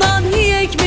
Dalından yiyek